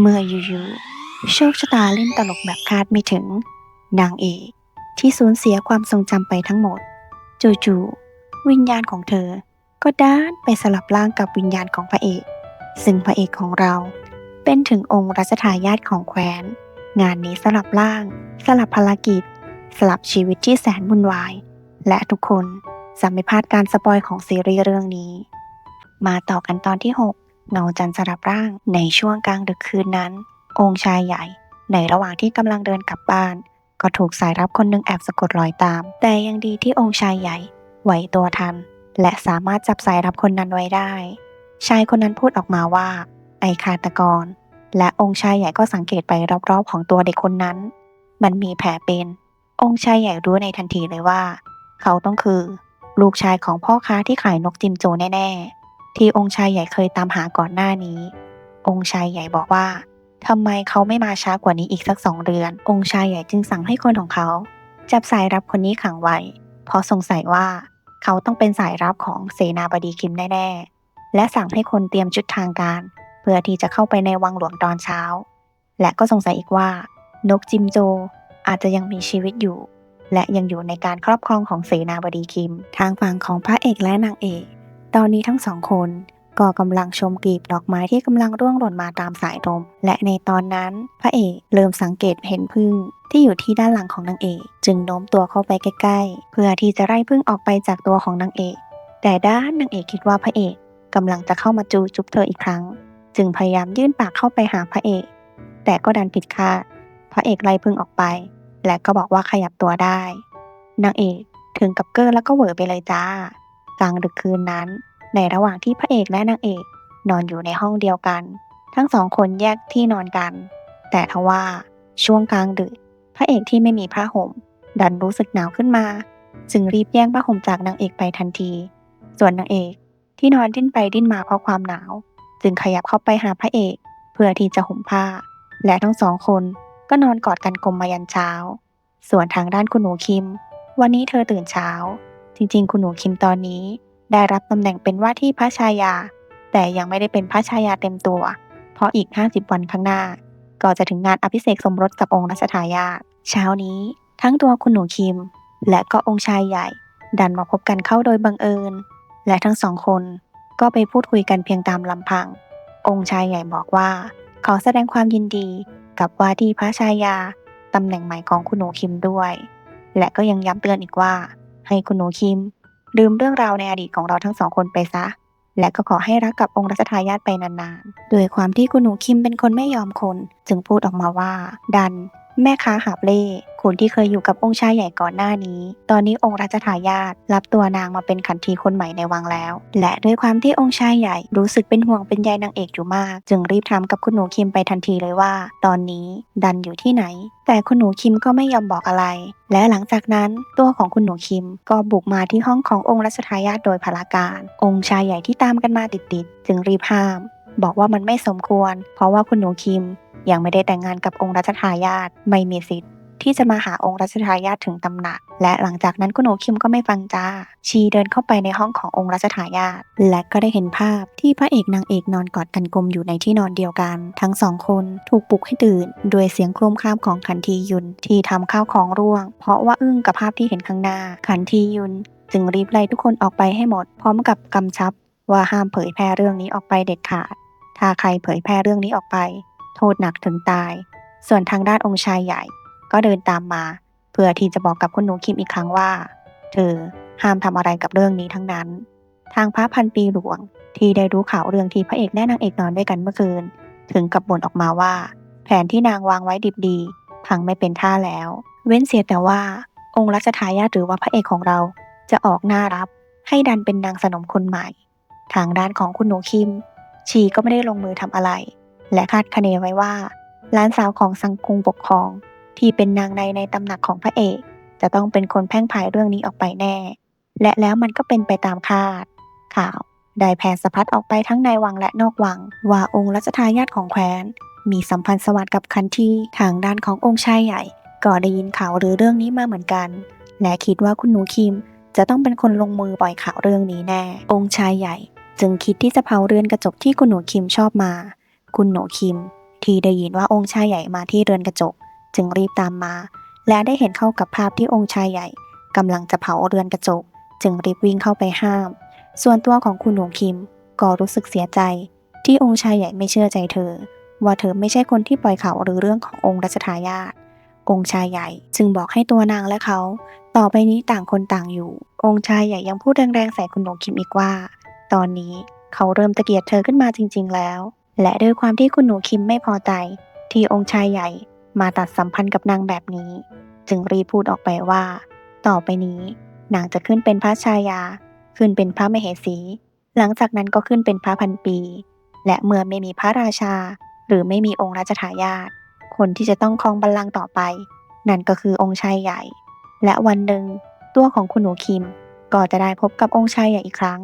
เมื่ออยู่ๆโชคชะตาเล่นตลกแบบคาดไม่ถึง นางเอกที่สูญเสียความทรงจำไปทั้งหมด จู่ๆวิญญาณของเธอ ก็ด้านไปสลับร่างกับวิญญาณของพระเอก ซึ่งพระเอกของเรา เป็นถึงองค์รัชทายาทของแคว้น งานนี้สลับร่าง สลับภารกิจ สลับชีวิตที่แสนวุ่นวาย และทุกคนจะไม่พลาดการสปอยของซีรีส์เรื่องนี้ มาต่อกันตอนที่ 6 เงาจันทร์สลับร่างในช่วงกลางดึกคืนนั้น องค์ชายใหญ่ ในระหว่างที่กำลังเดินกลับบ้าน ก็ถูกสายรับคนหนึ่งแอบสะกดรอยตาม แต่ยังดีที่องค์ชายใหญ่ไหวตัวทัน และสามารถจับสายรับคนนั้นไว้ได้ ชายคนนั้นพูดออกมาว่า ไอฆาตกร และองค์ชายใหญ่ก็สังเกตไปรอบๆ ของตัวเด็กคนนั้น มันมีแผลเป็น องค์ชายใหญ่รู้ในทันทีเลยว่า เขาต้องคือ ลูกชายของพ่อค้าที่ขายนกจิมโจแน่ๆ ที่องค์ชายใหญ่เคยตามหาก่อนหน้านี้ องค์ชายใหญ่บอกว่าทำไมเขาไม่มาช้ากว่านี้อีกสักสองเดือน องค์ชายใหญ่จึงสั่งให้คนของเขา จับสายรับคนนี้ขังไว้เพราะสงสัยว่าเขาต้องเป็นสายรับของเสนาบดีคิมแน่ๆ และสั่งให้คนเตรียมชุดทางการ เพื่อที่จะเข้าไปในวังหลวงตอนเช้า และก็สงสัยอีกว่า นกจิมโจอาจจะยังมีชีวิตอยู่ และยังอยู่ในการครอบครองของเสนาบดีคิม ทางฝั่งของพระเอกและนางเอก ตอนนี้ทั้งสองคนก็กำลังชมกลีบดอกไม้ที่กำลังร่วงหล่นมาตามสายลมและในตอนนั้นพระเอกเริ่มสังเกตเห็นพึ่งที่อยู่ที่ด้านหลังของนางเอก จึงโน้มตัวเข้าไปใกล้ๆ เพื่อที่จะไล่พึ่งออกไปจากตัวของนางเอก แต่ด้านนางเอกคิดว่าพระเอกกำลังจะเข้ามาจูจุบเธออีกครั้ง จึงพยายามยื่นปากเข้าไปหาพระเอก แต่ก็ดันผิดคาดพระเอกไล่พึ่งออกไป และก็บอกว่าขยับตัวได้นางเอกถึงกับเกอร์แล้วก็เหวอไปเลยจ้า กลางดึกคืนนั้น ในระหว่างที่พระเอกและนางเอก นอนอยู่ในห้องเดียวกัน ทั้งสองคนแยกที่นอนกัน แต่ทว่าช่วงกลางดึก พระเอกที่ไม่มีผ้าห่ม ดันรู้สึกหนาวขึ้นมา จึงรีบแย่งผ้าห่มจากนางเอกไปทันที ส่วนนางเอกที่นอนดิ้นไปดิ้นมาเพราะความหนาว จึงขยับเข้าไปหาพระเอก เพื่อที่จะห่มผ้า และทั้งสองคนก็นอนกอดกันกลมมายันเช้า ส่วนทางด้านคุณหนูคิม วันนี้เธอตื่นเช้า จริงๆ คุณหนูคิมตอนนี้ได้รับตำแหน่งเป็นว่าที่พระชายา แต่ยังไม่ได้เป็นพระชายาเต็มตัว เพราะอีก 50 วันข้างหน้า ก็จะถึงงานอภิเษกสมรสกับองค์รัชทายาทเช้านี้ ทั้งตัวคุณหนูคิม และก็องค์ชายใหญ่ ดันมาพบกันเข้าโดยบังเอิญ และทั้งสองคนก็ไปพูดคุยกันเพียงตามลำพัง องค์ชายใหญ่บอกว่า ขอแสดงความยินดีกับว่าที่พระชายาตำแหน่งใหม่ของคุณหนูคิมด้วย และก็ยังย้ำเตือนอีกว่า ให้คุณหนูคิม ลืมเรื่องราวในอดีตของเราทั้งสองคนไปซะ และก็ขอให้รักกับองค์รัชทายาทไปนานๆ โดยความที่คุณหนูคิมเป็นคนไม่ยอมคน จึงพูดออกมาว่า ดัน แม่ค้าหาบเล่ คนที่เคยอยู่กับองค์ชายใหญ่ก่อนหน้านี้ ตอนนี้องค์รัชทายาทรับตัวนางมาเป็นขันทีคนใหม่ในวังแล้ว และด้วยความที่องค์ชายใหญ่รู้สึกเป็นห่วงเป็นใยนางเอกอยู่มาก จึงรีบถามกับคุณหนูคิมไปทันทีเลยว่า ตอนนี้ดันอยู่ที่ไหน แต่คุณหนูคิมก็ไม่ยอมบอกอะไร และหลังจากนั้นตัวของคุณหนูคิมก็บุกมาที่ห้องขององค์รัชทายาทโดยพลาการ องค์ชายใหญ่ที่ตามกันมาติดๆจึงรีบห้าม บอกว่ามันไม่สมควร เพราะว่าคุณหนูคิมยังไม่ได้แต่งงานกับองค์รัชทายาทไม่มีสิทธิ์ ที่จะมาหาองค์รัชทายาทถึงตำหนัก และหลังจากนั้นคุณหนูคิมก็ไม่ฟังจ้า ชีเดินเข้าไปในห้องขององค์รัชทายาทและก็ได้เห็นภาพที่พระเอกนางเอกนอนกอดกันกลมอยู่ในที่นอนเดียวกัน ทั้งสองคนถูกปลุกให้ตื่นโดยเสียงโครมครามของขันทียุนที่ทำข้าวของร่วง เพราะว่าอึ้งกับภาพที่เห็นข้างหน้า ขันทียุนจึงรีบไล่ทุกคนออกไปให้หมด พร้อมกับกำชับว่าห้ามเผยแพร่เรื่องนี้ออกไปเด็ดขาด ถ้าใครเผยแพร่เรื่องนี้ออกไป โทษหนักถึงตาย ส่วนทางด้านองค์ชายใหญ่ ก็เดินตามมา เพื่อที่จะบอกกับคุณหนูคิมอีกครั้งว่า เธอห้ามทำอะไรกับเรื่องนี้ทั้งนั้น ทางพระพันปีหลวงที่ได้รู้ข่าวเรื่องที่พระเอกและนางเอกนอนด้วยกันเมื่อคืน ถึงกับบ่นออกมาว่า แผนที่นางวางไว้ดิบดีพังไม่เป็นท่าแล้ว เว้นเสียแต่ว่า องค์รัชทายาทหรือว่าพระเอกของเราจะออกหน้ารับ ให้ดันเป็นนางสนมคนใหม่ ทางด้านของคุณหนูคิม ชีก็ไม่ได้ลงมือทำอะไร และคาดคะเนไว้ว่าหล้านสาวของสังคุงปกครอง ที่เป็นนางในในตำหนักของพระเอก จะต้องเป็นคนแพ่งพายเรื่องนี้ออกไปแน่ และแล้วมันก็เป็นไปตามคาด ข่าวได้แผ่สะพัดออกไปทั้งในวังและนอกวัง ว่าองค์รัชทายาทของแคว้น มีสัมพันธ์สวัสดิ์กับคันที่ทางด้านขององค์ชายใหญ่ ก็ได้ยินข่าวหรือเรื่องนี้มาเหมือนกัน และคิดว่าคุณหนูคิมจะต้องเป็นคนลงมือปล่อยข่าวเรื่องนี้แน่ องค์ชายใหญ่ จึงคิดที่จะเผาเรือนกระจกที่คุณหนูคิมชอบมา คุณหนูคิมทที่ได้ยินว่าองค์ชายใหญ่มาที่เรือนกระจก จึงรีบตามมา และได้เห็นเข้ากับภาพที่องค์ชายใหญ่กำลังจะเผาเรือนกระจก จึงรีบวิ่งเข้าไปห้าม ส่วนตัวของคุณหนูคิมก็รู้สึกเสียใจ ที่องค์ชายใหญ่ไม่เชื่อใจเธอ ว่าเธอไม่ใช่คนที่ปล่อยข่าวหรือเรื่องขององค์รัชทายาทองค์ชายใหญ่จึงบอกให้ตัวนางและเขา ต่อไปนี้ต่างคนต่างอยู่ องค์ชายใหญ่ยังพูดแรงๆใส่คุณหนูคิมอีกว่า ตอนนี้เขาเริ่มตะเกียดเธอขึ้นมาจริง ๆ แล้ว และด้วยความที่คุณหนูคิมไม่พอใจ ที่องค์ชายใหญ่ มาตัดสัมพันธ์กับนางแบบนี้ จึงรีพูดออกไปว่า ต่อไปนี้นางจะขึ้นเป็นพระชายา ขึ้นเป็นพระมเหสี หลังจากนั้นก็ขึ้นเป็นพระพันปี และเมื่อไม่มีพระราชา หรือไม่มีองค์รัชทายาทคนที่จะต้องครองบัลลังก์ต่อไป นั่นก็คือองค์ชายใหญ่ และวันหนึ่ง ตัวของคุณหนูคิม ก็จะได้พบกับองค์ชายใหญ่อีกครั้ง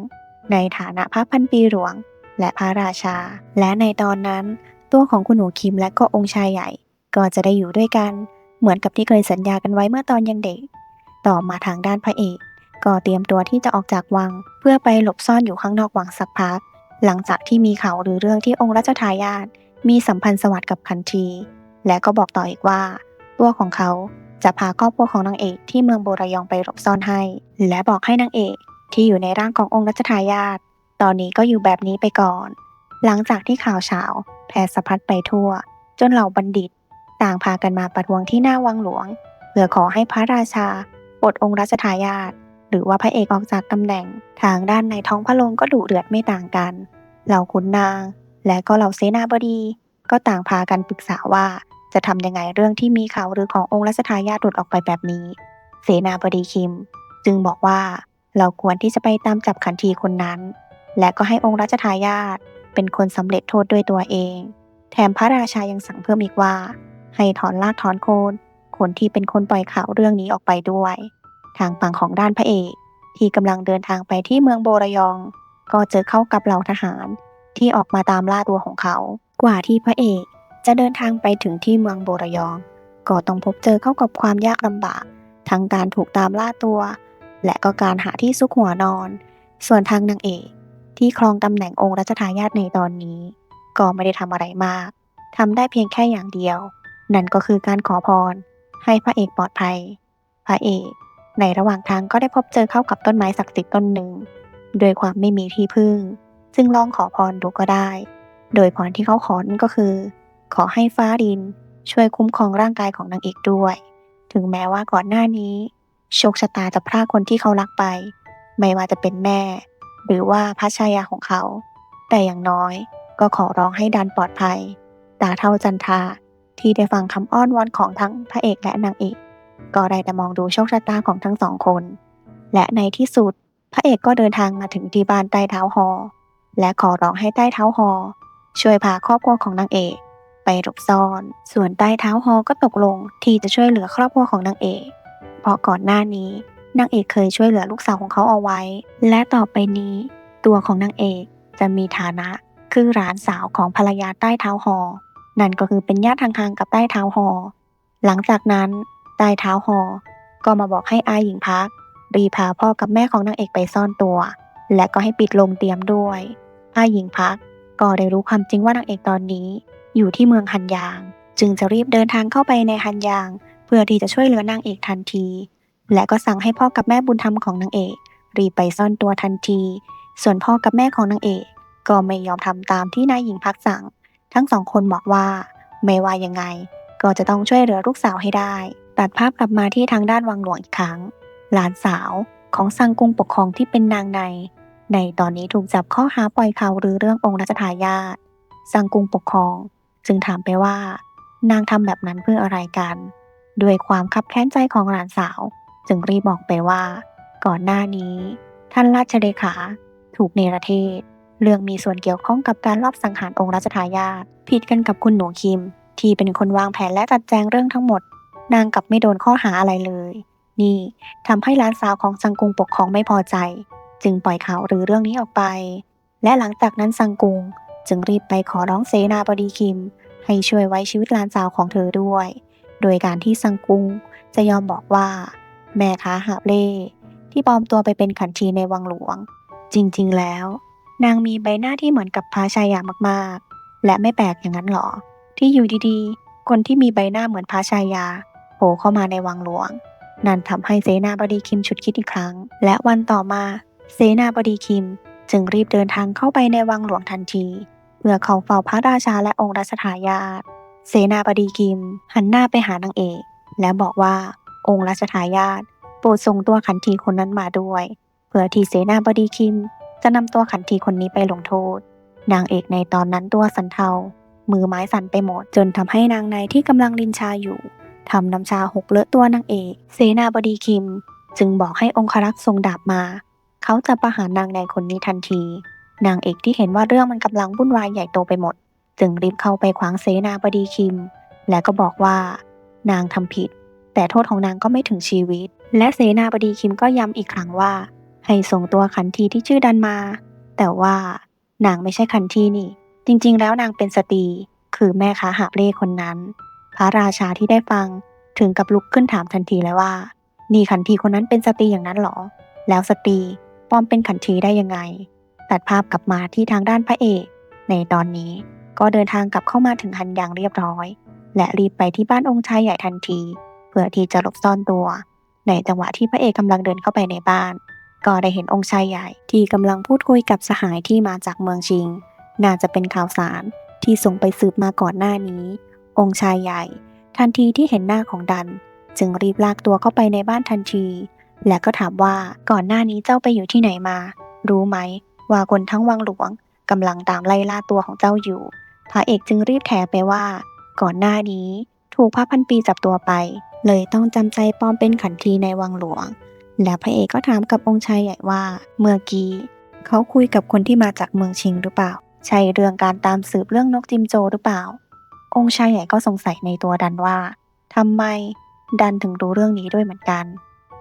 ในฐานะพระพันปีหลวง และพระราชา และในตอนนั้น ตัวของคุณหนูคิมและก็องค์ชายใหญ่ ก็จะได้อยู่ด้วยกันเหมือนกับที่เคยสัญญากันไว้เมื่อตอนยังเด็ก ต่อมาทางด้านพระเอก ก็เตรียมตัวที่จะออกจากวัง เพื่อไปหลบซ่อนอยู่ข้างนอกวังสักพัก หลังจากที่มีข่าวหรือเรื่องที่องค์รัชทายาทมีสัมพันธ์สวัสดิ์กับคันที และก็บอกต่ออีกว่า ตัวของเขาจะพาครอบครัวของนางเอกที่เมืองโบรายองไปหลบซ่อนให้ และบอกให้นางเอกที่อยู่ในร่างขององค์รัชทายาทตอนนี้ก็อยู่แบบนี้ไปก่อน หลังจากที่ข่าวเช้าแพร่สะพัดไปทั่ว จนเหล่าบัณฑิต ต่างพากันมาประท้วงที่หน้าวังหลวง เพื่อขอให้พระราชาปลดองค์รัชทายาทหรือว่าพระเอกออกจากตำแหน่งทางด้านในท้องพระโรงก็ดุเดือดไม่ต่างกันเหล่าขุนนาง และก็เหล่าเสนาบดี ก็ต่างพากันปรึกษาว่าจะทำยังไงเรื่องที่มีข่าวหรือขององค์รัชทายาทหลุดออกไปแบบนี้ เสนาบดีคิม จึงบอกว่าเราควรที่จะไปตามจับขันทีคนนั้น และก็ให้องค์รัชทายาทเป็นคนสำเร็จโทษด้วยตัวเอง แถมพระราชายังสั่งเพิ่มอีกว่า ให้ถอนลากถอนโคนคนที่เป็นคนปล่อยข่าวเรื่องนี้ออกไปด้วย ทางฝั่งของด้านพระเอกที่กำลังเดินทางไปที่เมืองโบรยอง ก็เจอเข้ากับเหล่าทหารที่ออกมาตามล่าตัวของเขา กว่าที่พระเอกจะเดินทางไปถึงที่เมืองโบรยอง ก็ต้องพบเจอเข้ากับความยากลำบาก ทั้งการถูกตามล่าตัว และก็การหาที่ซุกหัวนอน ส่วนทางนางเอกที่ครองตำแหน่งองค์รัชทายาทในตอนนี้ ก็ไม่ได้ทำอะไรมากทำได้เพียงแค่อย่างเดียว นั่นก็คือการขอพร ให้พระเอกปลอดภัย พระเอก ในระหว่างทางก็ได้พบเจอเข้ากับต้นไม้ศักดิ์สิทธิ์ต้นหนึ่งโดยความไม่มีที่พึ่งจึงลองขอพรดูก็ได้ โดยพรที่เขาขอนั่นก็คือ ขอให้ฟ้าดิน ช่วยคุ้มครองร่างกายของนางเอกด้วย ถึงแม้ว่าก่อนหน้านี้ โชคชะตาจะพรากคนที่เขารักไป ไม่ว่าจะเป็นแม่ หรือว่าพระชายาของเขา แต่อย่างน้อย ก็ขอร้องให้ดันปลอดภัย ตาเท่าจันทา ที่ได้ฟังคำอ้อนวอนของทั้งพระเอกและนางเอก ก็ได้แต่มองดูโชคชะตาของทั้งสองคน และในที่สุด พระเอกก็เดินทางมาถึงที่บ้านใต้เท้าหอ และขอร้องให้ใต้เท้าหอ ช่วยพาครอบครัวของนางเอก ไปหลบซ่อน ส่วนใต้เท้าหอก็ตกลงที่จะช่วยเหลือครอบครัวของนางเอก เพราะก่อนหน้านี้นางเอกเคยช่วยเหลือลูกสาวของเขาเอาไว้ และต่อไปนี้ ตัวของนางเอกจะมีฐานะคือหลานสาวของภรรยาใต้เท้าหอ นั่นก็คือเป็นญาติทางๆกับใต้เท้าหอ หลังจากนั้นใต้เท้าหอ ก็มาบอกให้อาหญิงพัก รีพาพ่อกับแม่ของนางเอกไปซ่อนตัว และก็ให้ปิดโรงเตรียมด้วย อาหญิงพักก็ได้รู้ความจริงว่านางเอกตอนนี้ อยู่ที่เมืองฮันยาง จึงจะรีบเดินทางเข้าไปในฮันยาง เพื่อที่จะช่วยเหลือนางเอกทันที และก็สั่งให้พ่อกับแม่บุญธรรมของนางเอก รีบไปซ่อนตัวทันที ส่วนพ่อกับแม่ของนางเอก ก็ไม่ยอมทำตามที่นายหญิงพักสั่ง ทั้งสองคนบอกว่า ไม่ว่ายังไง ก็จะต้องช่วยเหลือลูกสาวให้ได้ ตัดภาพกลับมาที่ทางด้านวังหลวงอีกครั้ง หลานสาวของซังกุงปกครองที่เป็นนางใน ในตอนนี้ถูกจับข้อหาปล่อยข่าวหรือเรื่ององค์รัชทายาทซังกุงปกครอง จึงถามไปว่า นางทำแบบนั้นเพื่ออะไรกัน ด้วยความคับแค้นใจของหลานสาว จึงรีบบอกไปว่า ก่อนหน้านี้ ท่านราชเลขา ถูกเนรเทศ เรื่องมีส่วนเกี่ยวข้องกับการลอบสังหารองค์รัชทายาทผิดกันกับคุณหนูคิม ที่เป็นคนวางแผนและจัดแจงเรื่องทั้งหมด นางกลับไม่โดนข้อหาอะไรเลย นี่ทำให้หลานสาวของซังกุงปกครองไม่พอใจ จึงปล่อยข่าวหรือเรื่องนี้ออกไป และหลังจากนั้นซังกุง จึงรีบไปขอร้องเสนาบดีคิม ให้ช่วยไว้ชีวิตหลานสาวของเธอด้วย โดยการที่ซังกุงจะยอมบอกว่า แม่ค้าหาบเล่ที่ปลอมตัวไปเป็นขันทีในวังหลวง จริง ๆ แล้ว นางมีใบหน้าที่เหมือนกับพระชายามากๆ และไม่แปลกอย่างนั้นหรอ ที่อยู่ดีๆ คนที่มีใบหน้าเหมือนพระชายาโผล่เข้ามาในวังหลวง นั่นทำให้เสนาบดีคิมฉุดคิดอีกครั้ง และวันต่อมาเสนาบดีคิมจึงรีบเดินทางเข้าไปในวังหลวงทันที เพื่อเข้าเฝ้าพระราชาและองค์รัชทายาทเสนาบดีคิม หันหน้าไปหานางเอก และบอกว่าองค์รัชทายาทโปรดส่งตัวขันทีคนนั้นมาด้วย เพื่อที่เสนาบดีคิม จะนำตัวขันทีคนนี้ไปลงโทษ นางเอกในตอนนั้นตัวสันเทา มือไม้สั่นไปหมด จนทำให้นางในที่กำลังลินชาอยู่ทำน้ำชาหกเลอะตัวนางเอก เสนาบดีคิม จึงบอกให้องครักษ์ทรงดาบมา เขาจะประหารนางในคนนี้ทันที นางเอกที่เห็นว่าเรื่องมันกำลังวุ่นวายใหญ่โตไปหมด จึงรีบเข้าไปขวางเสนาบดีคิม และก็บอกว่า นางทำผิด แต่โทษของนางก็ไม่ถึงชีวิต และเสนาบดีคิมก็ย้ำอีกครั้งว่า ให้ส่งตัวขันทีที่ชื่อดันมา แต่ว่านางไม่ใช่ขันทีนี่ จริง ๆ แล้วนางเป็นสตรีคือแม่ค้าหาบเร่คนนั้น พระราชาที่ได้ฟังถึงกับลุกขึ้นถามทันทีเลยว่า นี่ขันทีคนนั้นเป็นสตรีอย่างนั้นหรอ แล้วสตรีปลอมเป็นขันทีได้ยังไง ตัดภาพกลับมาที่ทางด้านพระเอก ในตอนนี้ก็เดินทางกลับเข้ามาถึงฮันยางเรียบร้อย และรีบไปที่บ้านองค์ชายใหญ่ทันที เพื่อที่จะหลบซ่อนตัว ในจังหวะที่พระเอกกำลังเดินเข้าไปในบ้าน ก็ได้เห็นองค์ชายใหญ่ที่กำลังพูดคุยกับสหายที่มาจากเมืองชิง น่าจะเป็นข่าวสารที่ส่งไปสืบมาก่อนหน้านี้ องค์ชายใหญ่ ทันทีที่เห็นหน้าของดัน จึงรีบลากตัวเข้าไปในบ้านทันที และก็ถามว่าก่อนหน้านี้เจ้าไปอยู่ที่ไหนมา รู้ไหม ว่าคนทั้งวังหลวงกำลังตามไล่ล่าตัวของเจ้าอยู่ พระเอกจึงรีบแถไปว่า ก่อนหน้านี้ ถูกพระพันปีจับตัวไป เลยต้องจำใจปลอมเป็นขันทีในวังหลวง และพระเอกก็ถามกับองค์ชายใหญ่ว่าเมื่อกี้เขาคุยกับคนที่มาจากเมืองชิงหรือเปล่า ใช่เรื่องการตามสืบเรื่องนกจิมโจหรือเปล่า องค์ชายใหญ่ก็สงสัยในตัวดันว่าทำไมดันถึงรู้เรื่องนี้ด้วยเหมือนกัน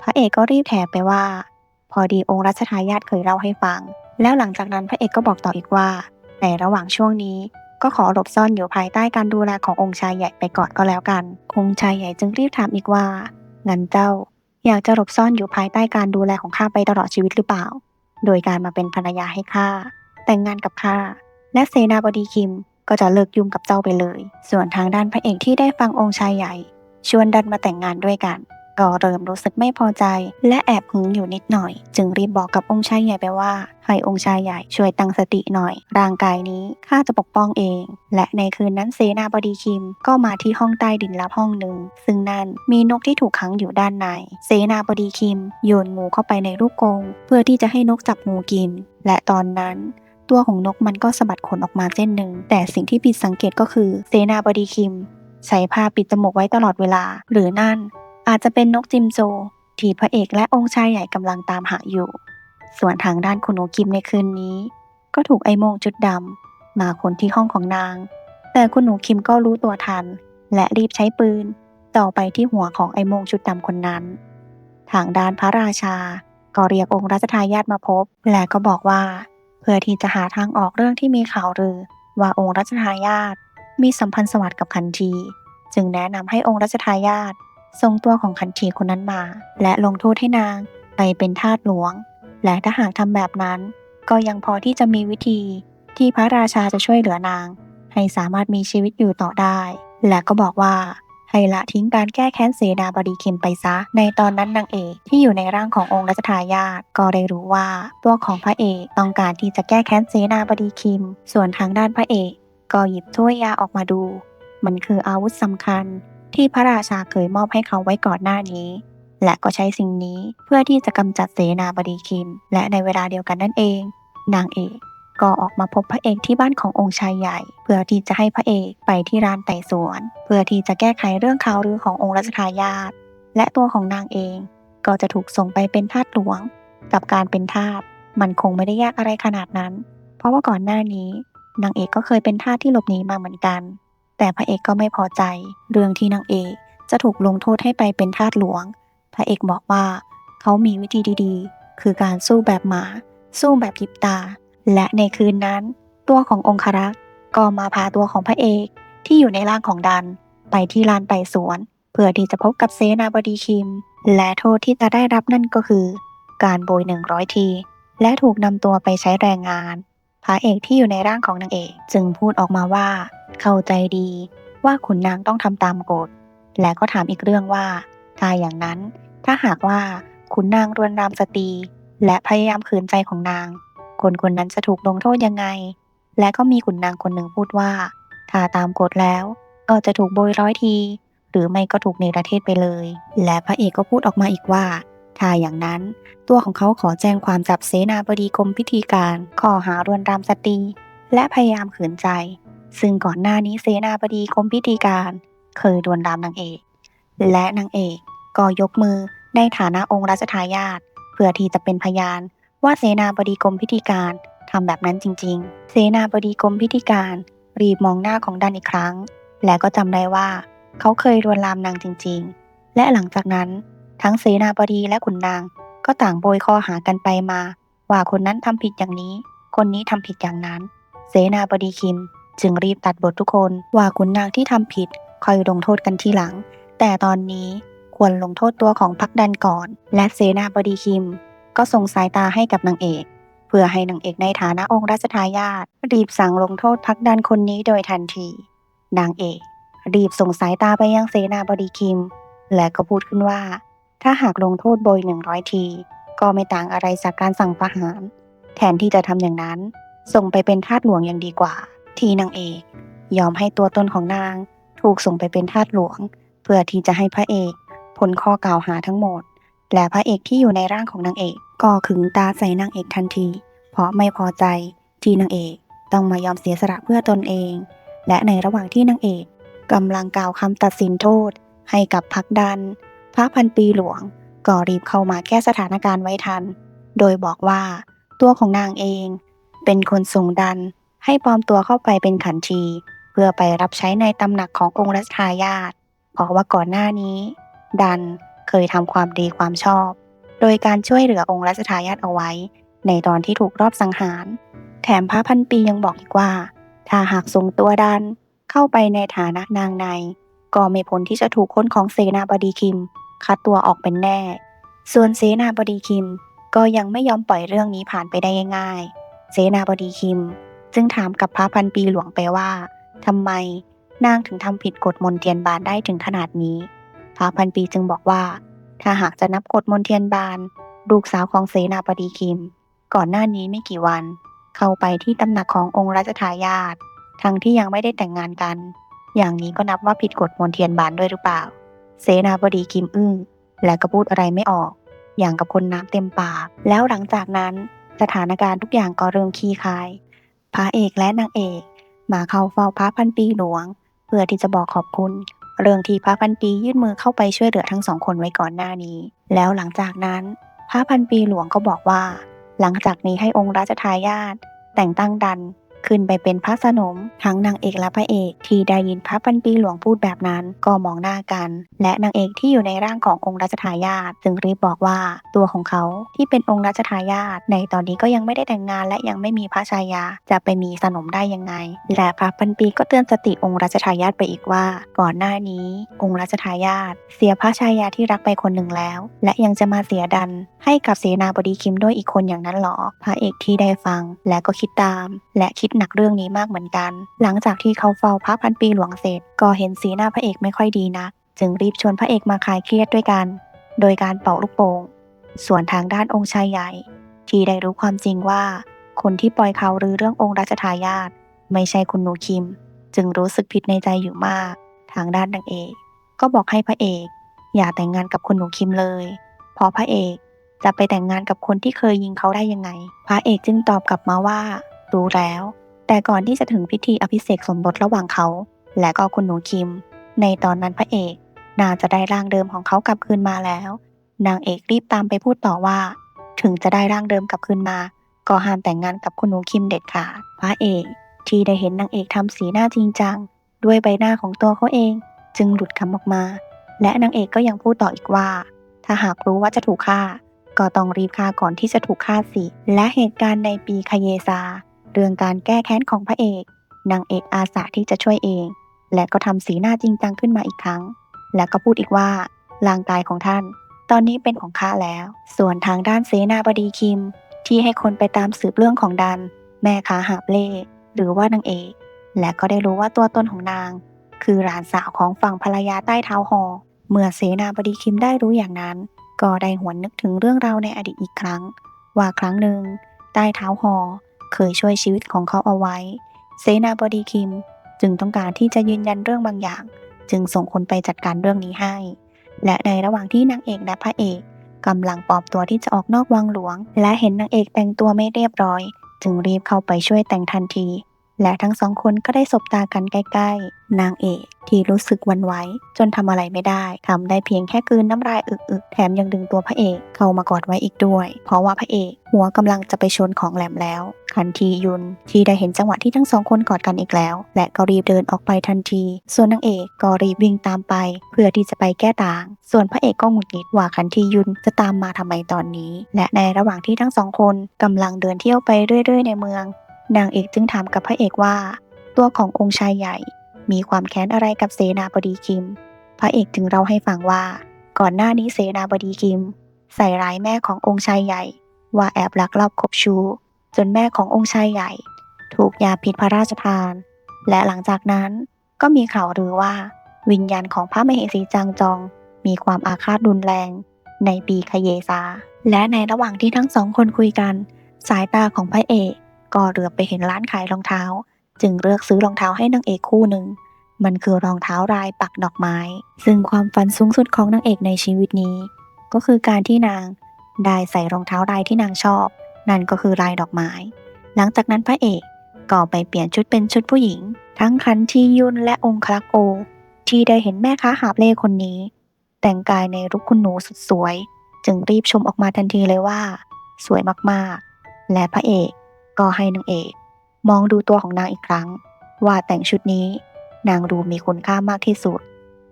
พระเอกก็รีบแถไปว่า พอดีองค์รัชทายาทเคยเล่าให้ฟัง แล้วหลังจากนั้นพระเอกก็บอกต่ออีกว่า ในระหว่างช่วงนี้ก็ขอหลบซ่อนอยู่ภายใต้การดูแลขององค์ชายใหญ่ไปก่อนก็แล้วกัน องค์ชายใหญ่จึงรีบถามอีกว่างั้นเจ้า อยากจะหลบซ่อนอยู่ภายใต้การดูแลของข้าไปตลอดชีวิตหรือเปล่า โดยการมาเป็นภรรยาให้ข้า แต่งงานกับข้า และเซนาบดีคิมก็จะเลิกยุ่งกับเจ้าไปเลย ส่วนทางด้านพระเอกที่ได้ฟังองค์ชายใหญ่ ชวนดันมาแต่งงานด้วยกัน ก็เริ่มรู้สึกไม่พอใจ และแอบหึงอยู่นิดหน่อย จึงรีบบอกกับองค์ชายใหญ่ไปว่าให้องค์ชายใหญ่ช่วยตั้งสติหน่อย ร่างกายนี้ข้าจะปกป้องเอง และในคืนนั้นเสนาบดีคิมก็มาที่ห้องใต้ดินลับห้องหนึ่ง ซึ่งนั่นมีนกที่ถูกขังอยู่ด้านใน เสนาบดีคิมโยนงูเข้าไปในลูกกรงเพื่อที่จะให้นกจับงูกิน และตอนนั้นตัวของนกมันก็สะบัดขนออกมาเส้นหนึ่ง แต่สิ่งที่ผิดสังเกตก็คือเสนาบดีคิม ใช้ผ้าปิดจมูกไว้ตลอดเวลา หรือนั่น อาจจะเป็นนกจิมโจที่พระเอกและองค์ชายใหญ่กำลังตามหาอยู่ ส่วนทางด้านคุณหนูคิมในคืนนี้ ก็ถูกไอ้โมงจุดดำมาคนที่ห้องของนาง แต่คุณหนูคิมก็รู้ตัวทัน และรีบใช้ปืนต่อไปที่หัวของไอ้โมงจุดดำคนนั้น ทางด้านพระราชา ก็เรียกองค์รัชทายาทมาพบ และก็บอกว่า เพื่อที่จะหาทางออกเรื่องที่มีข่าวลือว่าองค์รัชทายาทมีสัมพันธ์สวัสดิ์กับขันที จึงแนะนำให้องค์รัชทายาท ส่งตัวของขันทีคนนั้นมา และลงโทษให้นางไปเป็นทาสหลวง และถ้าหากทำแบบนั้น ก็ยังพอที่จะมีวิธีที่พระราชาจะช่วยเหลือนาง ให้สามารถมีชีวิตอยู่ต่อได้ และก็บอกว่าให้ละทิ้งการแก้แค้นเสนาบดีคิมไปซะ ในตอนนั้นนางเอกที่อยู่ในร่างขององค์รัชทายาทก็ได้รู้ว่าตัวของพระเอกต้องการที่จะแก้แค้นเสนาบดีคิม ส่วนทางด้านพระเอก ก็หยิบถ้วยยาออกมาดู มันคืออาวุธสำคัญ ที่พระราชาเคยมอบให้เขาไว้ก่อนหน้านี้ และก็ใช้สิ่งนี้เพื่อที่จะกำจัดเสนาบดีคิม และในเวลาเดียวกันนั่นเอง นางเอกก็ออกมาพบพระเอกที่บ้านขององค์ชายใหญ่ เพื่อที่จะให้พระเอกไปที่ร้านไต่สวน เพื่อที่จะแก้ไขเรื่องข่าวลือขององค์รัชทายาทและตัวของนางเองก็จะถูกส่งไปเป็นทาสหลวง กับการเป็นทาสมันคงไม่ได้ยากอะไรขนาดนั้น เพราะว่าก่อนหน้านี้นางเอกก็เคยเป็นทาสที่หลบหนีมาเหมือนกัน แต่พระเอกก็ไม่พอใจ เรื่องที่นางเอกจะถูกลงโทษให้ไปเป็นทาสหลวง พระเอกบอกว่า เขามีวิธีดีๆ คือการสู้แบบหมา สู้แบบยิบตา และในคืนนั้น ตัวขององครักษ์ก็มาพาตัวของพระเอกที่อยู่ในร่างของดัน ไปที่ลานไต่สวน เพื่อที่จะพบกับเซนาบดีคิม และโทษที่จะได้รับนั่นก็คือ การโบยหนึ่งร้อยที และถูกนำตัวไปใช้แรงงาน พระเอกที่อยู่ในร่างของนางเอกจึงพูดออกมาว่า เข้าใจดีว่าขุนนางต้องทำตามกฎ และก็ถามอีกเรื่องว่า ถ้าอย่างนั้น ถ้าหากว่าขุนนางรวนรามสตรี และพยายามขืนใจของนาง คนคนนั้นจะถูกลงโทษยังไง และก็มีขุนนางคนหนึ่งพูดว่า ถ้าตามกฎแล้วก็จะถูกโบยร้อยที หรือไม่ก็ถูกเนรเทศไปเลย และพระเอกก็พูดออกมาอีกว่า ถ้าอย่างนั้นตัวของเขาขอแจ้งความจับเสนาบดีกรมพิธีการข้อหารวนรามสตรี และพยายามขืนใจ ซึ่งก่อนหน้านี้เสนาบดีกรมพิธีการ เคยรวนรามนางเอก และนางเอกก็ยกมือในฐานะองค์รัชทายาทเพื่อที่จะเป็นพยานว่าเสนาบดีกรมพิธีการทำแบบนั้นจริง ๆ เสนาบดีกรมพิธีการรีบมองหน้าของดันอีกครั้ง และก็จำได้ว่า เขาเคยรวนลามนางจริง ๆ และหลังจากนั้น ทั้งเสนาบดีและขุนนาง ก็ต่างโบยข้อหากันไปมา ว่าคนนั้นทำผิดอย่างนี้ คนนี้ทำผิดอย่างนั้น เสนาบดีคิม จึงรีบตัดบททุกคนว่าขุนนางที่ทำผิดคอยลงโทษกันทีหลัง แต่ตอนนี้ควรลงโทษตัวของพักดันก่อน และเสนาบดีคิม ก็ส่งสายตาให้กับนางเอก เพื่อให้นางเอกในฐานะองค์รัชทายาทรีบสั่งลงโทษพักดันคนนี้โดยทันที นางเอก รีบส่งสายตาไปยังเสนาบดีคิม และก็พูดขึ้นว่า ถ้าหากลงโทษโบยหนึ่งร้อยที ก็ไม่ต่างอะไรจากการสั่งประหาร แทนที่จะทำอย่างนั้น ส่งไปเป็นทาสหลวงยังดีกว่า ทีนางเอก ยอมให้ตัวตนของนาง ถูกส่งไปเป็นทาสหลวง เพื่อที่จะให้พระเอกพ้นข้อกล่าวหาทั้งหมด และพระเอกที่อยู่ในร่างของนางเอก ก็ขึงตาใส่นางเอกทันที เพราะไม่พอใจที่นางเอกต้องมายอมเสียสละเพื่อตนเอง และในระหว่างที่นางเอกกำลังกล่าวคำตัดสินโทษให้กับพักดัน พระพันปีหลวงก็รีบเข้ามาแก้สถานการณ์ไว้ทัน โดยบอกว่าตัวของนางเอง เป็นคนส่งดันให้ปลอมตัวเข้าไปเป็นขันที เพื่อไปรับใช้ในตำหนักขององค์รัชทายาทเพราะว่าก่อนหน้านี้ ดันเคยทำความดีความชอบ โดยการช่วยเหลือองค์รัชทายาทเอาไว้ ในตอนที่ถูกรอบสังหาร แถมพระพันปียังบอกอีกว่า ถ้าหากส่งตัวดันเข้าไปในฐานะนางใน ก็ไม่พ้นที่จะถูกคนของเสนาบดีคิม คัดตัวออกเป็นแน่ ส่วนเสนาบดีคิมก็ยังไม่ยอมปล่อยเรื่องนี้ผ่านไปได้ง่ายๆ เสนาบดีคิม จึงถามกับพระพันปีหลวงไปว่าทำไมนางถึงทำผิดกฎมนเทียนบานได้ถึงขนาดนี้ พระพันปีจึงบอกว่า ถ้าหากจะนับกฎมนเทียนบานลูกสาวของเสนาบดีคิม ก่อนหน้านี้ไม่กี่วัน เข้าไปที่ตำหนักขององค์รัชทายาททั้งที่ยังไม่ได้แต่งงานกัน อย่างนี้ก็นับว่าผิดกฎมนเทียนบานด้วยหรือเปล่า เสนาบดีคิมอึ้งและก็พูดอะไรไม่ออก อย่างกับคนน้ำเต็มปาก แล้วหลังจากนั้นสถานการณ์ทุกอย่างก็เริ่มคลี่คลาย พระเอกและนางเอก มาเข้าเฝ้าพระพันปีหลวง เพื่อที่จะบอกขอบคุณ เรื่องที่พระพันปียื่นมือเข้าไปช่วยเหลือทั้งสองคนไว้ก่อนหน้านี้ แล้วหลังจากนั้น พระพันปีหลวงก็บอกว่า หลังจากนี้ให้องค์รัชทายาทแต่งตั้งดัน ขึ้นไปเป็นพระสนม ทั้งนางเอกและพระเอกที่ได้ยินพระพันปีหลวงพูดแบบนั้นก็มองหน้ากัน และนางเอกที่อยู่ในร่างขององค์รัชทายาทจึงรีบบอกว่าตัวของเขาที่เป็นองค์รัชทายาทในตอนนี้ก็ยังไม่ได้แต่งงาน และยังไม่มีพระชายาจะไปมีสนมได้ยังไง และพระพันปีก็เตือนสติองค์รัชทายาทไปอีกว่า ก่อนหน้านี้ องค์รัชทายาทเสียพระชายาที่รักไปคนหนึ่งแล้ว และยังจะมาเสียดัน ให้กับเสนาบดีคิมด้วยอีกคนอย่างนั้นหรอ พระเอกที่ได้ฟัง และก็คิดตาม และคิดหนักเรื่องนี้มากเหมือนกัน หลังจากที่เขาเฝ้าพระพันปีหลวงเสร็จ ก็เห็นสีหน้าพระเอกไม่ค่อยดีนะ จึงรีบชวนพระเอกมาคลายเครียดด้วยกัน โดยการเป่าลูกโป่ง ส่วนทางด้านองค์ชายใหญ่ ที่ได้รู้ความจริงว่า คนที่ปล่อยเขาวลือเรื่ององค์รัชทายาทไม่ใช่คุณหนูคิม จึงรู้สึกผิดในใจอยู่มาก ทางด้านนางเอก ก็บอกให้พระเอก อย่าแต่งงานกับคุณหนูคิมเลย เพราะพระเอกจะไปแต่งงานกับคนที่เคยยิงเขาได้ยังไง พระเอกจึงตอบกลับมาว่า รู้แล้ว แต่ก่อนที่จะถึงพิธีอภิเษกสมรสระหว่างเขา และก็คุณหนูคิม ในตอนนั้นพระเอกน่าจะได้ร่างเดิมของเขากลับคืนมาแล้ว นางเอกรีบตามไปพูดต่อว่า ถึงจะได้ร่างเดิมกลับคืนมา ก็ห้ามแต่งงานกับคุณหนูคิมเด็ดขาดพระเอกที่ได้เห็นนางเอกทำสีหน้าจริงจัง ด้วยใบหน้าของตัวเขาเอง จึงหลุดคำออกมา และนางเอกก็ยังพูดต่ออีกว่า ถ้าหากรู้ว่าจะถูกฆ่า ก็ต้องรีบฆ่าก่อนที่จะถูกฆ่าสิ และเหตุการณ์ในปีคเยซา เรื่องการแก้แค้นของพระเอก นางเอกอาสาที่จะช่วยเอง และก็ทำสีหน้าจริงจังขึ้นมาอีกครั้ง และก็พูดอีกว่าร่างกายของท่าน ตอนนี้เป็นของข้าแล้ว ส่วนทางด้านเสนาบดีคิม ที่ให้คนไปตามสืบเรื่องของดัน แม่ค้าหาบเล่หรือว่านางเอก และก็ได้รู้ว่าตัวตนของนาง คือหลานสาวของฝั่งภรรยาใต้เท้าหอ เมื่อเสนาบดีคิมได้รู้อย่างนั้น ก็ได้หวนนึกถึงเรื่องราวในอดีตอีกครั้ง ว่าครั้งหนึ่งใต้เท้าหอ เคยช่วยชีวิตของเขาเอาไว้ เสนาบดีคิมจึงต้องการที่จะยืนยันเรื่องบางอย่าง จึงส่งคนไปจัดการเรื่องนี้ให้ และในระหว่างที่นางเอกและพระเอกกำลังปลอบตัวที่จะออกนอกวังหลวง และเห็นนางเอกแต่งตัวไม่เรียบร้อย จึงรีบเข้าไปช่วยแต่งทันที และทั้งสองคนก็ได้สบตากันใกล้ ๆ นางเอกที่รู้สึกวันไหวจนทำอะไรไม่ได้ทำได้เพียงแค่กืนน้ำลายอึกๆแถมยังดึงตัวพระเอกเข้ามากอดไว้อีกด้วย เพราะว่าพระเอกหัวกำลังจะไปชนของแหลมแล้วคันทียุนที่ได้เห็นจังหวะที่ทั้งสองคนกอดกันอีกแล้ว และก็รีบเดินออกไปทันที ส่วนนางเอกก็รีบวิ่งตามไป เพื่อที่จะไปแก้ต่าง ส่วนพระเอกก็หงุดหงิดว่าคันทียุนจะตามมาทำไมตอนนี้ และในระหว่างที่ทั้งสองคนกำลังเดินเที่ยวไปเรื่อย ๆ ในเมือง นางเอกจึงถามกับพระเอกว่า ตัวขององค์ชายใหญ่มีความแค้นอะไรกับเสนาบดีคิม พระเอกจึงเล่าให้ฟังว่า ก่อนหน้านี้เสนาบดีคิม ใส่ร้ายแม่ขององค์ชายใหญ่ ว่าแอบลักลอบคบชู้จนแม่ขององค์ชายใหญ่ ถูกยาพิษพระราชทาน และหลังจากนั้นก็มีข่าวลือว่า วิญญาณของพระมเหสีจางจอง มีความอาฆาตรุนแรง ในปีคเยซา และในระหว่างที่ทั้งสองคนคุยกัน สายตาของพระเอก ก็เหลือไปเห็นร้านขายรองเท้า จึงเลือกซื้อรองเท้าให้นางเอกคู่หนึ่ง มันคือรองเท้ารายปักดอกไม้ ซึ่งความฝันสูงสุดของนางเอกในชีวิตนี้ ก็คือการที่นางได้ใส่รองเท้ารายที่นางชอบ นั่นก็คือลายดอกไม้ หลังจากนั้นพระเอกก็ไปเปลี่ยนชุดเป็นชุดผู้หญิง ทั้งคันที่ยุนและองค์คลักโอ ที่ได้เห็นแม่ค้าหาบเล่คนนี้ แต่งกายในรุกคุณหนูสุดสวย จึงรีบชมออกมาทันทีเลยว่า สวยมากๆ และพระเอก ก็ให้นางเอกมองดูตัวของนางอีกครั้ง ว่าแต่งชุดนี้นางดูมีคุณค่ามากที่สุด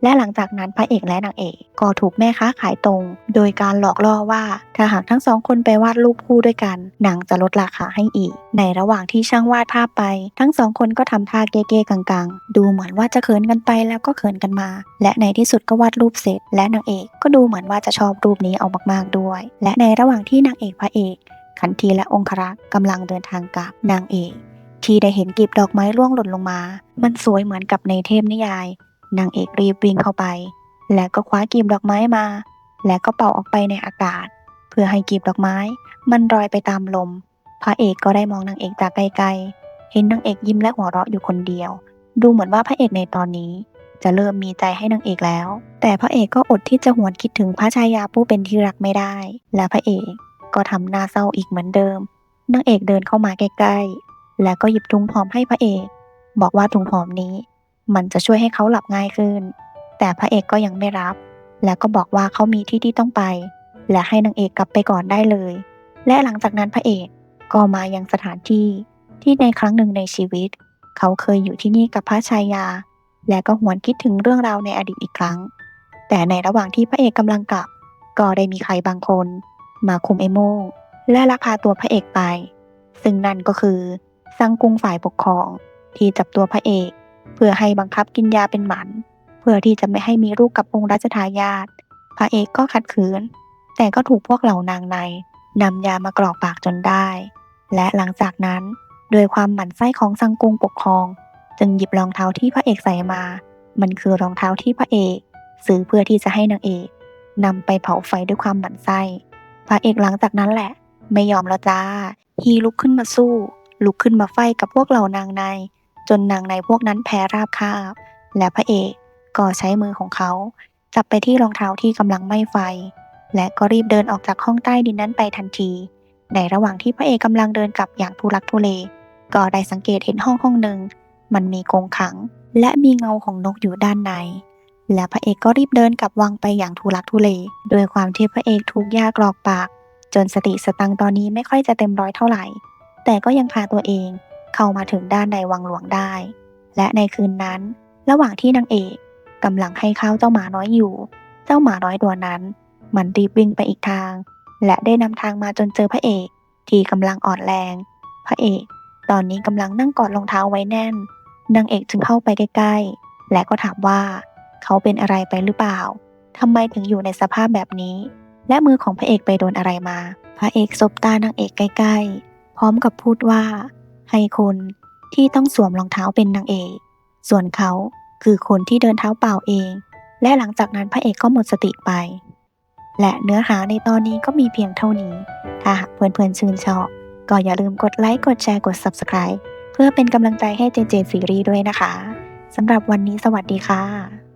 และหลังจากนั้นพระเอกและนางเอกก็ถูกแม่ค้าขายตรง โดยการหลอกล่อว่าถ้าหากทั้งสองคนไปวาดรูปคู่ด้วยกันนางจะลดราคาให้อีก ในระหว่างที่ช่างวาดภาพไป ทั้งสองคนก็ทำท่าเก้ๆกังๆ ดูเหมือนว่าจะเขินกันไปแล้วก็เขินกันมา และในที่สุดก็วาดรูปเสร็จ และนางเอกก็ดูเหมือนว่าจะชอบรูปนี้เอามากๆด้วย และในระหว่างที่นางเอกพระเอก ขันทีและองครักษ์กำลังเดินทางกลับนางเอกที่ได้เห็นกลีบดอกไม้ร่วงหล่นลงมา มันสวยเหมือนกับในเทพนิยาย นางเอกรีบวิ่งเข้าไป และก็คว้ากีบดอกไม้มา และก็เป่าออกไปในอากาศ เพื่อให้กีบดอกไม้ มันลอยไปตามลม พระเอกก็ได้มองนางเอกจากไกลๆ เห็นนางเอกยิ้มและหัวเราะอยู่คนเดียว ดูเหมือนว่าพระเอกในตอนนี้ จะเริ่มมีใจให้นางเอกแล้ว แต่พระเอกก็อดที่จะหวนคิดถึงพระชายาผู้เป็นที่รักไม่ได้ และพระเอก ก็ทำหน้าเศร้าอีกเหมือนเดิมนางเอกเดินเข้ามาใกล้ๆ แล้วก็หยิบถุงหอมให้พระเอก บอกว่าถุงหอมนี้ มันจะช่วยให้เขาหลับง่ายขึ้น แต่พระเอกก็ยังไม่รับ แล้วก็บอกว่าเขามีที่ที่ต้องไป และให้นางเอกกลับไปก่อนได้เลย และหลังจากนั้นพระเอกก็มายังสถานที่ที่ในครั้งหนึ่งในชีวิต เขาเคยอยู่ที่นี่กับพระชายา และก็หวนคิดถึงเรื่องราวในอดีตอีกครั้ง แต่ในระหว่างที่พระเอกกำลังกลับ ก็ได้มีใครบางคน มาคุมไอโมงและลักพาตัวพระเอกไป ซึ่งนั่นก็คือซังกุงฝ่ายปกครองที่จับตัวพระเอก เพื่อให้บังคับกินยาเป็นหมัน เพื่อที่จะไม่ให้มีลูกกับองค์รัชทายาทพระเอกก็ขัดขืน แต่ก็ถูกพวกเหล่านางในนำยามากรอกปากจนได้ และหลังจากนั้นโดยความหมั่นไส้ของซังกุงปกครอง จึงหยิบรองเท้าที่พระเอกใส่มา มันคือรองเท้าที่พระเอก ซื้อเพื่อที่จะให้นางเอกนำไปเผาไฟด้วยความหมั่นไส้ พระเอกหลังจากนั้นแหละ ไม่ยอมแล้วจ้า ฮีลุกขึ้นมาสู้ ลุกขึ้นมาไฟกับพวกเหล่านางใน จนนางในพวกนั้นแพ้ราบคาบ และพระเอกก็ใช้มือของเขาจับไปที่รองเท้าที่กำลังไหม้ไฟ และก็รีบเดินออกจากห้องใต้ดินนั้นไปทันที ในระหว่างที่พระเอกกำลังเดินกลับอย่างทุลักทุเลก็ได้สังเกตเห็นห้องห้องหนึ่ง มันมีกรงขัง และมีเงาของนกอยู่ด้านใน และพระเอกก็รีบเดินกลับวังไปอย่างทุลักทุเล โดยความที่พระเอกถูกยากรอกปาก จนสติสตังตอนนี้ไม่ค่อยจะเต็มร้อยเท่าไหร่ แต่ก็ยังพาตัวเองเข้ามาถึงด้านในวังหลวงได้ และในคืนนั้น ระหว่างที่นางเอกกำลังให้ข้าวเจ้าหมาน้อยอยู่ เจ้าหมาน้อยตัวนั้น มันรีบวิ่งไปอีกทาง และได้นำทางมาจนเจอพระเอกที่กำลังอ่อนแรง พระเอกตอนนี้กำลังนั่งกอดรองเท้าไว้แน่น นางเอกจึงเข้าไปใกล้ๆ และก็ถามว่า เขาเป็นอะไรไปหรือเปล่าทำไมถึงอยู่ในสภาพแบบนี้ และมือของพระเอกไปโดนอะไรมา พระเอกสบตานางเอกใกล้ๆ พร้อมกับพูดว่า ให้คนที่ต้องสวมรองเท้าเป็นนางเอก ส่วนเขาคือคนที่เดินเท้าเปล่าเอง และหลังจากนั้นพระเอกก็หมดสติไป และเนื้อหาในตอนนี้ก็มีเพียงเท่านี้ ถ้าหากเพื่อนๆชื่นชอบ ก็อย่าลืมกดไลค์กดแชร์กด Subscribe เพื่อเป็นกำลังใจให้เจเจซีรีส์ด้วยนะคะสำหรับวันนี้สวัสดีค่ะ